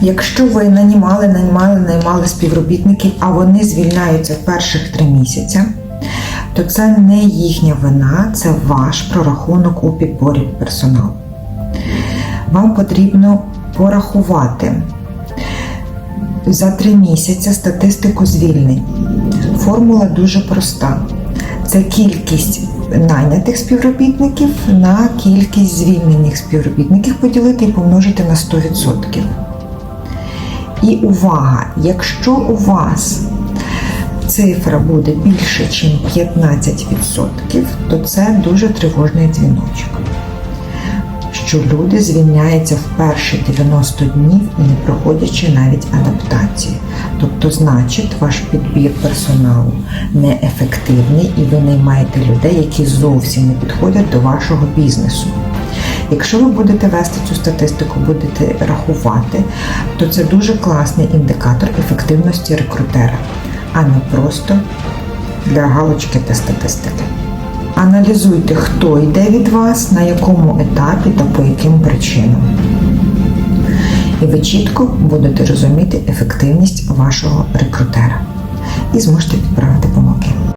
Якщо ви нанімали, наймали, наймали співробітників, а вони звільняються в перших три місяці, то це не їхня вина, це ваш прорахунок у підборі персоналу. Вам потрібно порахувати за три місяці статистику звільнень. Формула дуже проста. Це кількість найнятих співробітників на кількість звільнених співробітників поділити і помножити на 100%. І увага, якщо у вас цифра буде більше, ніж 15%, то це дуже тривожний дзвіночок. Що люди звільняються в перші 90 днів не проходячи навіть адаптації. Тобто, значить, ваш підбір персоналу неефективний і ви наймаєте людей, які зовсім не підходять до вашого бізнесу. Якщо ви будете вести цю статистику, будете рахувати, то це дуже класний індикатор ефективності рекрутера, а не просто для галочки та статистики. Аналізуйте, хто йде від вас, на якому етапі та по яким причинам. І ви чітко будете розуміти ефективність вашого рекрутера і зможете підправити.